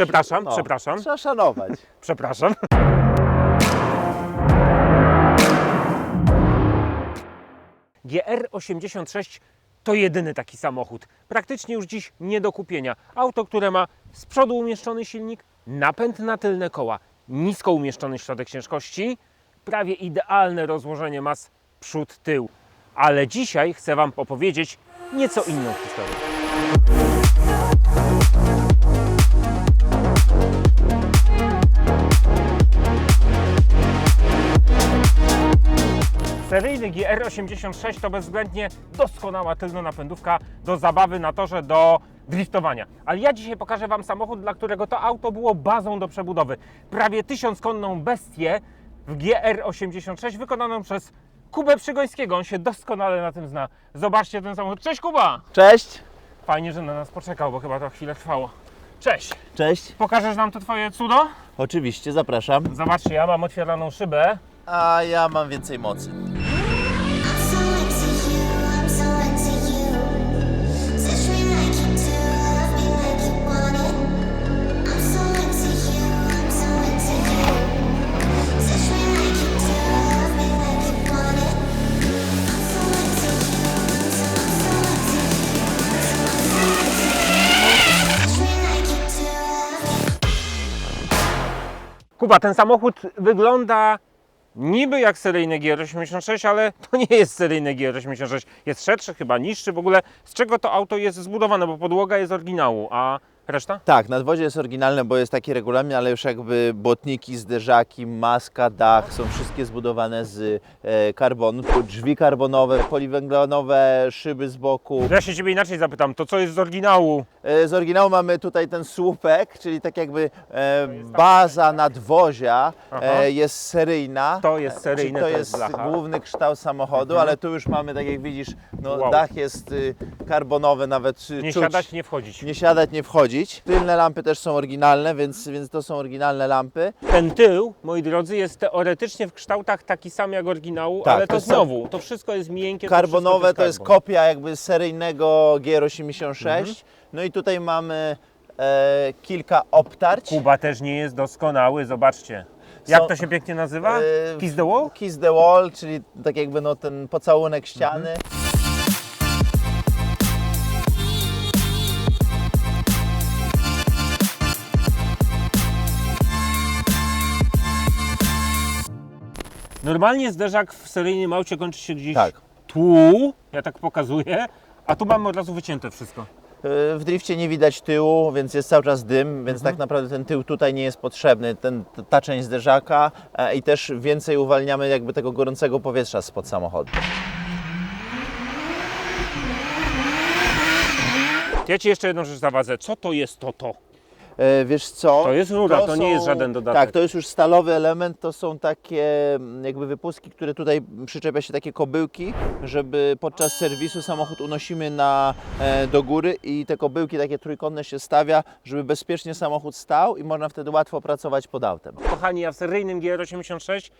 Przepraszam, No, przepraszam, Trzeba szanować. przepraszam. GR86 to jedyny taki samochód. Praktycznie już dziś nie do kupienia. Auto, które ma z przodu umieszczony silnik, napęd na tylne koła, nisko umieszczony środek ciężkości, prawie idealne rozłożenie mas przód-tył. Ale dzisiaj chcę Wam opowiedzieć nieco inną historię. Seryjny GR86 to bezwzględnie doskonała tylnonapędówka do zabawy na torze, do driftowania. Ale ja dzisiaj pokażę Wam samochód, dla którego to auto było bazą do przebudowy. Prawie tysiąckonną bestię w GR86 wykonaną przez Kubę Przygońskiego. On się doskonale na tym zna. Zobaczcie ten samochód. Cześć Kuba! Cześć. Fajnie, że na nas poczekał, bo chyba to chwilę trwało. Cześć! Cześć. Pokażesz nam to Twoje cudo? Oczywiście, zapraszam. Zobaczcie, ja mam otwieraną szybę. A ja mam więcej mocy. Kuba, ten samochód wygląda niby jak seryjny GR86, ale to nie jest seryjny GR86. Jest szerszy, chyba niższy. W ogóle z czego to auto jest zbudowane, bo podłoga jest oryginału, a reszta? Tak, nadwozie jest oryginalne, bo jest taki regulamin, ale już jakby błotniki, zderzaki, maska, dach są wszystkie zbudowane z e, karbonu. Drzwi karbonowe, poliwęglanowe, szyby z boku. Ja się Ciebie inaczej zapytam, to co jest z oryginału? E, Z oryginału mamy tutaj ten słupek, czyli tak jakby e, baza nadwozia Aha. e, jest seryjna. To jest seryjne, czyli to to jest jest blacha. główny kształt samochodu, ale tu już mamy, tak jak widzisz, no, Wow. dach jest y, karbonowy, nawet y, Nie czuć. siadać, nie wchodzić. Nie siadać, nie wchodzić. Tylne lampy też są oryginalne, więc, więc to są oryginalne lampy. Ten tył, moi drodzy, jest teoretycznie w kształtach taki sam jak oryginału, Tak, ale to to jest- znowu, to wszystko jest miękkie. to Karbonowe wszystko to jest karbon. kopia jakby seryjnego GR86. Mhm. No i tutaj mamy e, kilka obtarć. Kuba też nie jest doskonały, zobaczcie. Jak Są- to się pięknie nazywa? E, Kiss the wall? Kiss the wall, czyli tak jakby no ten pocałunek ściany. Normalnie zderzak w seryjnym aucie kończy się gdzieś Tak. tu, ja tak pokazuję, a tu mamy od razu wycięte wszystko. E, W drifcie nie widać tyłu, więc jest cały czas dym, więc Mhm. tak naprawdę ten tył tutaj nie jest potrzebny. Ten, ta część zderzaka e, i też więcej uwalniamy jakby tego gorącego powietrza spod samochodu. Ja Ci jeszcze jedną rzecz zawadzę. Co to jest to to? E, Wiesz co? To jest rura, to nie jest żaden dodatek. Tak, to jest już stalowy element, to są takie mm, jakby wypustki, które tutaj przyczepia się takie kobyłki, żeby podczas serwisu samochód unosimy na, e, do góry i te kobyłki takie trójkątne się stawia, żeby bezpiecznie samochód stał i można wtedy łatwo pracować pod autem. Kochani, ja w seryjnym GR86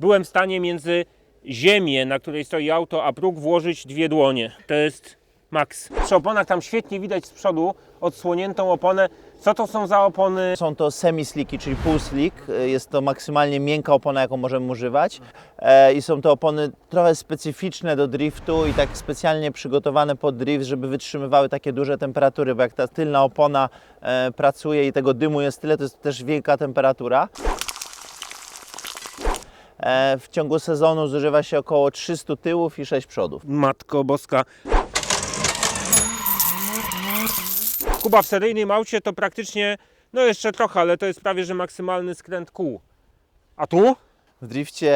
byłem w stanie między ziemię, na której stoi auto, a próg włożyć dwie dłonie. To jest maks. Przy oponach tam świetnie widać z przodu odsłoniętą oponę. Co to są za opony? Są to semi-sliki, czyli pół-slick. E, Jest to maksymalnie miękka opona, jaką możemy używać. E, I są to opony trochę specyficzne do driftu i tak specjalnie przygotowane pod drift, żeby wytrzymywały takie duże temperatury, bo jak ta tylna opona e, pracuje i tego dymu jest tyle, to jest też wielka temperatura. E, w ciągu sezonu zużywa się około 300 tyłów i 6 przodów. Matko boska. Kuba w seryjnym aucie to praktycznie, no jeszcze trochę, ale to jest prawie, że maksymalny skręt kół. A tu? W drifcie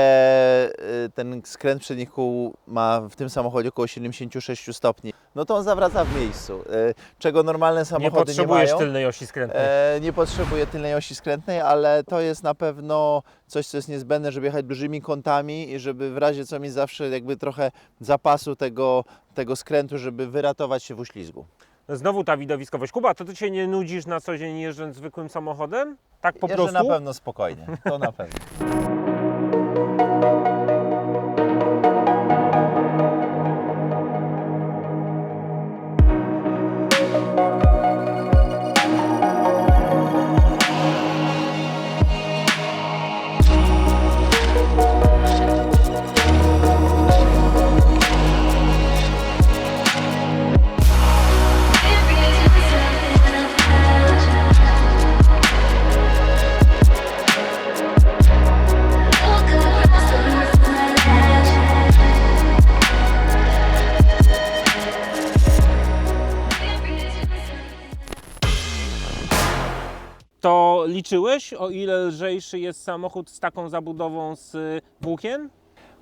y, ten skręt przednich kół ma w tym samochodzie około 76 stopni. No to on zawraca w miejscu, y, czego normalne Nie samochody nie, potrzebujesz mają. tylnej osi skrętnej. E, nie potrzebuje tylnej osi skrętnej, ale to jest na pewno coś, co jest niezbędne, żeby jechać dużymi kątami i żeby w razie co mieć zawsze jakby trochę zapasu tego, tego skrętu, żeby wyratować się w uślizgu. Znowu ta widowiskowość. Kuba, to ty się nie nudzisz na co dzień jeżdżąc zwykłym samochodem? Tak po Jeżdżę prostu? na pewno spokojnie, to na pewno. Liczyłeś, o ile lżejszy jest samochód z taką zabudową z y, włókien?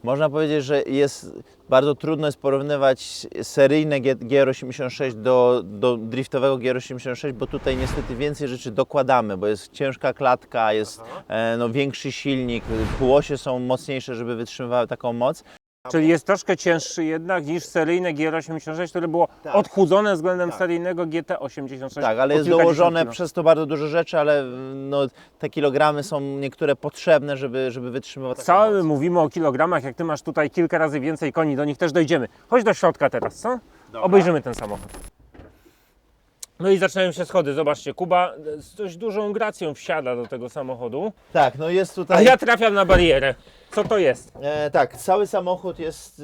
Można powiedzieć, że jest bardzo trudno jest porównywać seryjne G- GR86 do, do driftowego GR86, bo tutaj niestety więcej rzeczy dokładamy, bo jest ciężka klatka, jest e, no, większy silnik, półosie są mocniejsze, żeby wytrzymywały taką moc. Czyli jest troszkę cięższy jednak niż seryjne GR86, które było Tak. odchudzone względem Tak. seryjnego GT86. Tak, ale jest kilkadziesiąt dołożone kilo. przez to bardzo dużo rzeczy, ale no, te kilogramy są niektóre potrzebne, żeby, żeby wytrzymywać taką Cały moc. mówimy o kilogramach, jak ty masz tutaj kilka razy więcej koni, do nich też dojdziemy. Chodź do środka teraz, co? Obejrzymy ten samochód. No i zaczynają się schody. Zobaczcie, Kuba z dość dużą gracją wsiada do tego samochodu, Tak, no jest a tutaj... ja trafiam na barierę. Co to jest? E, tak, cały samochód jest, y,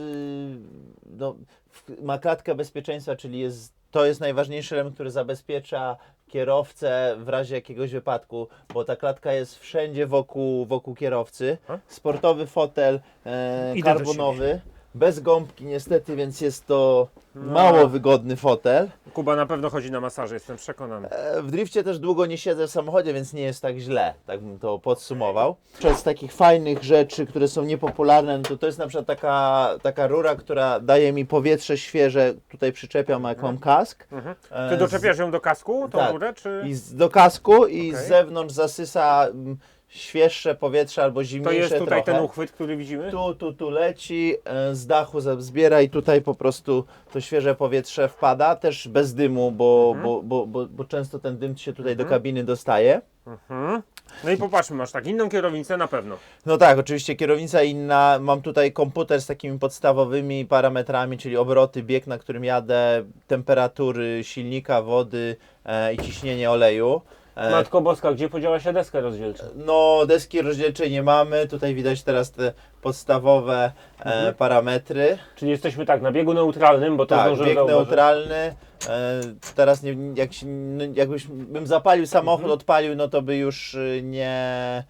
no, w- ma klatkę bezpieczeństwa, czyli jest, to jest najważniejszy element, który zabezpiecza kierowcę w razie jakiegoś wypadku, bo ta klatka jest wszędzie wokół, wokół kierowcy. A? Sportowy fotel e, Idę do karbonowy, bez gąbki niestety, więc jest to No. mało wygodny fotel. Kuba na pewno chodzi na masaże, jestem przekonany. E, W drifcie też długo nie siedzę w samochodzie, więc nie jest tak źle, tak bym to podsumował. Przez takich fajnych rzeczy, które są niepopularne, no to to jest na przykład taka, taka rura, która daje mi powietrze świeże, tutaj przyczepiam jak mam kask. Mhm. E, Ty doczepiasz ją do kasku, tą tak. rurę, czy... I z, do kasku i Okej. z zewnątrz zasysa mm, świeższe powietrze albo To zimniejsze jest tutaj trochę. ten uchwyt, który widzimy? Tu, tu, tu leci, e, z dachu za- zbiera i tutaj po prostu to świeże powietrze wpada, też bez dymu, bo, Mhm. bo, bo, bo, bo często ten dym się tutaj do kabiny dostaje. Mhm. No i popatrzmy, masz tak inną kierownicę na pewno. No tak, oczywiście kierownica inna. Mam tutaj komputer z takimi podstawowymi parametrami, czyli obroty, bieg, na którym jadę, temperatury silnika, wody e, i ciśnienie oleju. E, Matko Boska, gdzie podziała się deskę rozdzielczą? no, deski rozdzielczej nie mamy. Tutaj widać teraz te podstawowe e, Mhm. parametry. Czyli jesteśmy tak, na biegu neutralnym, bo to Tak, bieg zauważyć. neutralny. E, teraz nie, jak no, jakbyś bym zapalił samochód, Mhm. odpalił, no to by już nie,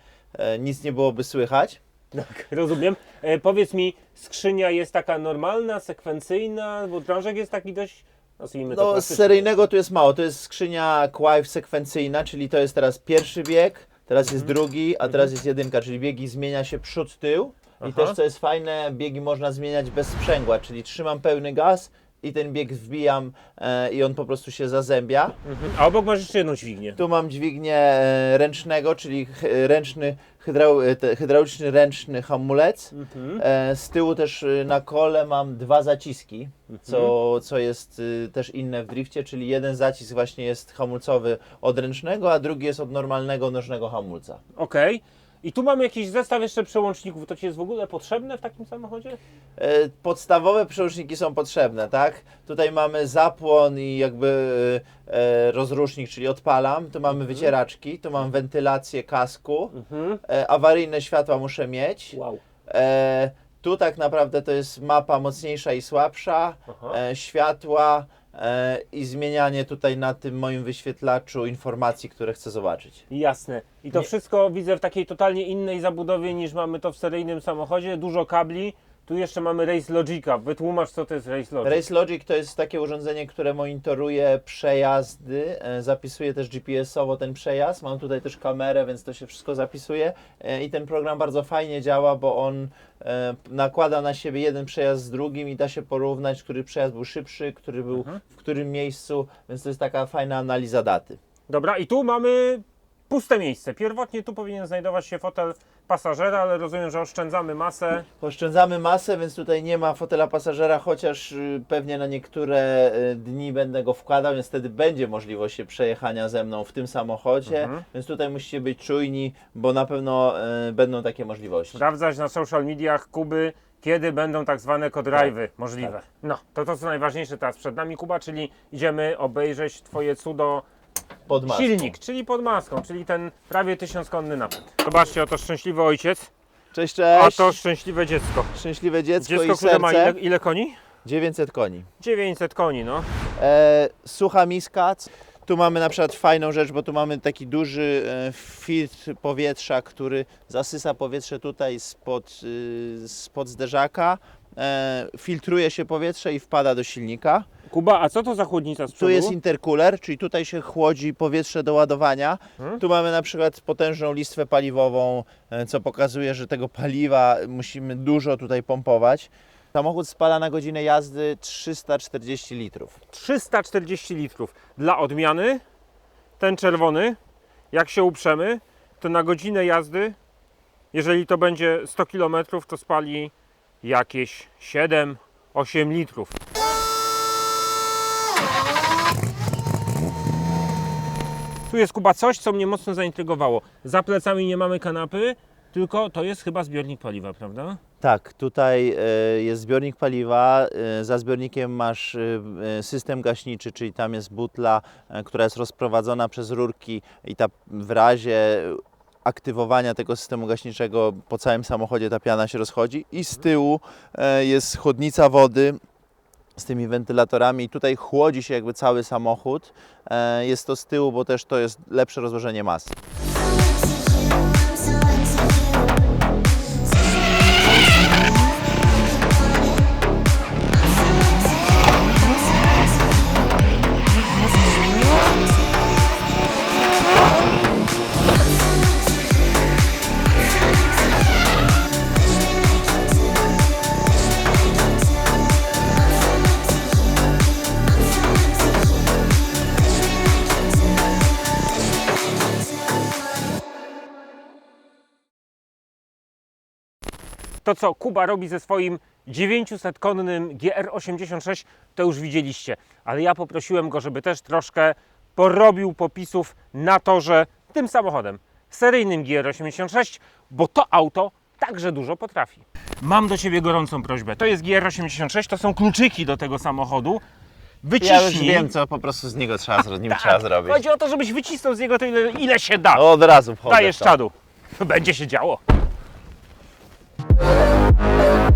nic nie byłoby słychać. Tak, rozumiem. E, powiedz mi, skrzynia jest taka normalna, sekwencyjna, bo drążek jest taki dość, nazwijmy to No, seryjnego tu jest mało. To jest skrzynia Quive sekwencyjna, czyli to jest teraz pierwszy bieg, teraz jest Mhm. drugi, a teraz jest jedynka, czyli biegi zmienia się przód, tył. I Aha. też co jest fajne, biegi można zmieniać bez sprzęgła, czyli trzymam pełny gaz i ten bieg wbijam e, i on po prostu się zazębia. Mhm. A obok masz jeszcze jedną dźwignię. Tu mam dźwignię e, ręcznego, czyli ch- ręczny, hydrauliczny ręczny hamulec. Mhm. E, Z tyłu też y, na kole mam dwa zaciski, Mhm. co, co jest też inne w drifcie, czyli jeden zacisk właśnie jest hamulcowy od ręcznego, a drugi jest od normalnego nożnego hamulca. Okej. I tu mamy jakiś zestaw jeszcze przełączników. To ci jest w ogóle potrzebne w takim samochodzie? E, Podstawowe przełączniki są potrzebne, tak? Tutaj mamy zapłon i jakby e, rozrusznik, czyli odpalam. Tu mamy wycieraczki, tu mam wentylację kasku. Mhm. E, Awaryjne światła muszę mieć. Wow. E, tu tak naprawdę to jest mapa mocniejsza i słabsza, Aha. e, światła i zmienianie tutaj na tym moim wyświetlaczu informacji, które chcę zobaczyć. Jasne. I to Nie- wszystko widzę w takiej totalnie innej zabudowie niż mamy to w seryjnym samochodzie. Dużo kabli. Tu jeszcze mamy Race Logica. Wytłumacz, co to jest Race Logic. Race Logic to jest takie urządzenie, które monitoruje przejazdy, e, zapisuje też GPS-owo ten przejazd. Mam tutaj też kamerę, więc to się wszystko zapisuje e, i ten program bardzo fajnie działa, bo on e, nakłada na siebie jeden przejazd z drugim i da się porównać, który przejazd był szybszy, który był Mhm. w którym miejscu, więc to jest taka fajna analiza daty. Dobra, i tu mamy puste miejsce. Pierwotnie tu powinien znajdować się fotel pasażera, ale rozumiem, że oszczędzamy masę. Oszczędzamy masę, więc tutaj nie ma fotela pasażera, chociaż y, pewnie na niektóre y, dni będę go wkładał, więc wtedy będzie możliwość się przejechania ze mną w tym samochodzie, Mhm. więc tutaj musicie być czujni, bo na pewno y, będą takie możliwości. Sprawdzać na social mediach Kuby, kiedy będą tak zwane co-drive'y możliwe. tak. No, to to co najważniejsze teraz przed nami Kuba, czyli idziemy obejrzeć Twoje cudo Pod maską. silnik, czyli pod maską, czyli ten prawie tysiąckonny napęd. Zobaczcie, oto szczęśliwy ojciec, Cześć, a cześć. to szczęśliwe dziecko. Szczęśliwe dziecko, Dziecko, i które ma ile, ile koni? 900 koni. 900 koni, no. E, sucha miska. Tu mamy na przykład fajną rzecz, bo tu mamy taki duży e, filtr powietrza, który zasysa powietrze tutaj spod, y, spod zderzaka. E, filtruje się powietrze i wpada do silnika. Kuba, a co to za chłodnica z przodu? Tu jest intercooler, czyli tutaj się chłodzi powietrze do ładowania. Hmm? Tu mamy na przykład potężną listwę paliwową, e, co pokazuje, że tego paliwa musimy dużo tutaj pompować. Samochód spala na godzinę jazdy 340 litrów. 340 litrów. Dla odmiany, ten czerwony, jak się uprzemy, to na godzinę jazdy, jeżeli to będzie 100 km, to spali jakieś 7-8 litrów. Tu jest Kuba coś, co mnie mocno zaintrygowało. Za plecami nie mamy kanapy, tylko to jest chyba zbiornik paliwa, prawda? Tak, tutaj e, jest zbiornik paliwa. e, Za zbiornikiem masz e, system gaśniczy, czyli tam jest butla, która jest rozprowadzona przez rurki i ta w razie aktywowania tego systemu gaśniczego po całym samochodzie ta piana się rozchodzi i z tyłu e, jest chłodnica wody z tymi wentylatorami i tutaj chłodzi się jakby cały samochód. E, Jest to z tyłu, bo też to jest lepsze rozłożenie masy. To, co Kuba robi ze swoim 900-konnym GR86, to już widzieliście. Ale ja poprosiłem go, żeby też troszkę porobił popisów na torze tym samochodem, seryjnym GR86, bo to auto także dużo potrafi. Mam do Ciebie gorącą prośbę. To jest GR86, to są kluczyki do tego samochodu. Wyciśnij. Ja już wiem, co po prostu z niego trzeba, z nim trzeba Tak, zrobić. Chodzi o to, żebyś wycisnął z niego tyle, ile się da. Od razu wchodzę Dajesz czadu. Będzie się działo. Bye.